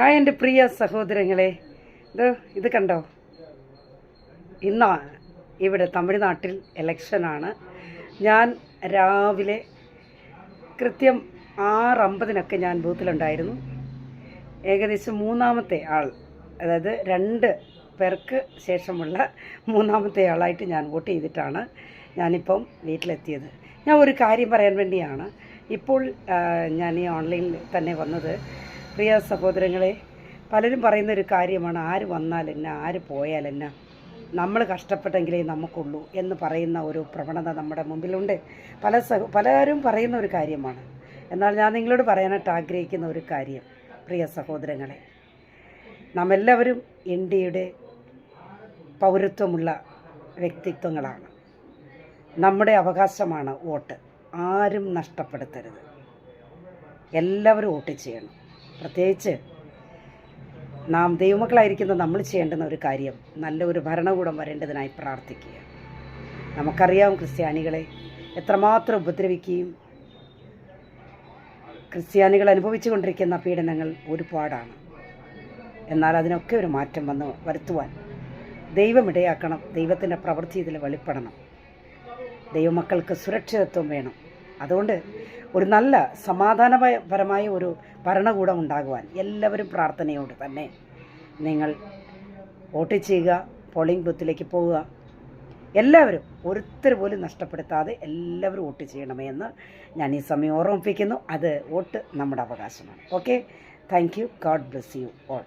Hi എന്റെ പ്രിയ സഹോദരങ്ങളെ. ഇത് ഇത് കണ്ടോ? ഇന്ന ഇവിടെ തമിഴ്നാട്ടിൽ ഇലക്ഷനാണ് ഞാൻ രാവിലെ കൃത്യം ആറമ്പതിനൊക്കെ ഞാൻ ബൂത്തിലുണ്ടായിരുന്നു. ഏകദേശം മൂന്നാമത്തെ ആൾ അതായത് രണ്ട് പേർക്ക് ശേഷമുള്ള മൂന്നാമത്തെ ആളായിട്ട് ഞാൻ വോട്ട് ചെയ്തിട്ടാണ് ഞാനിപ്പം വീട്ടിലെത്തിയത്. ഞാൻ ഒരു കാര്യം പറയാൻ വേണ്ടിയാണ്. ഇപ്പോൾ ഞാൻ ഈ ഓൺലൈനിൽ തന്നെ വന്നത്. പ്രിയ സഹോദരങ്ങളെ പലരും പറയുന്ന ഒരു കാര്യമാണ് ആര് വന്നാൽ എന്നാ ആര് പോയാൽ എന്നാ നമ്മൾ കഷ്ടപ്പെട്ടെങ്കിലേ നമുക്കുള്ളൂ എന്ന് പറയുന്ന ഒരു പ്രവണത നമ്മുടെ മുമ്പിലുണ്ട്. പല സഹ പലരും പറയുന്ന ഒരു കാര്യമാണ്. എന്നാൽ ഞാൻ നിങ്ങളോട് പറയാനായിട്ട് ആഗ്രഹിക്കുന്ന ഒരു കാര്യം പ്രിയ സഹോദരങ്ങളെ. നാം എല്ലാവരും ഇന്ത്യയുടെ പൗരത്വമുള്ള വ്യക്തിത്വങ്ങളാണ്. നമ്മുടെ അവകാശമാണ് വോട്ട്. ആരും നഷ്ടപ്പെടുത്തരുത്. എല്ലാവരും വോട്ട് ചെയ്യണം. പ്രത്യേകിച്ച് നാം ദൈവമക്കളായിരിക്കുന്ന നമ്മൾ ചെയ്യേണ്ടുന്ന ഒരു കാര്യം നല്ലൊരു ഭരണകൂടം വരേണ്ടതിനായി പ്രാർത്ഥിക്കുക. നമുക്കറിയാം ക്രിസ്ത്യാനികളെ എത്രമാത്രം ഉപദ്രവിക്കുകയും ക്രിസ്ത്യാനികൾ അനുഭവിച്ചു കൊണ്ടിരിക്കുന്ന പീഡനങ്ങൾ ഒരുപാടാണ്. എന്നാൽ അതിനൊക്കെ ഒരു മാറ്റം വന്ന് വരുത്തുവാൻ ദൈവം ഇടയാക്കണം ദൈവത്തിന്റെ പ്രവൃത്തി ഇതിൽ വെളിപ്പെടണം. ദൈവമക്കൾക്ക് സുരക്ഷിതത്വം വേണം. അതുകൊണ്ട് ഒരു നല്ല സമാധാനപരമായ ഒരു ഭരണകൂടം ഉണ്ടാകുവാൻ എല്ലാവരും പ്രാർത്ഥനയോട് തന്നെ നിങ്ങൾ വോട്ട് ചെയ്യുക പോളിംഗ് ബൂത്തിലേക്ക് പോവുക. എല്ലാവരും ഒരുത്തർ പോലും നഷ്ടപ്പെടുത്താതെ എല്ലാവരും വോട്ട് ചെയ്യണമേ എന്ന് ഞാൻ ഈ സമയം ഓർമ്മിപ്പിക്കുന്നു. അത് വോട്ട് നമ്മുടെ അവകാശമാണ്. Okay thank you God bless you all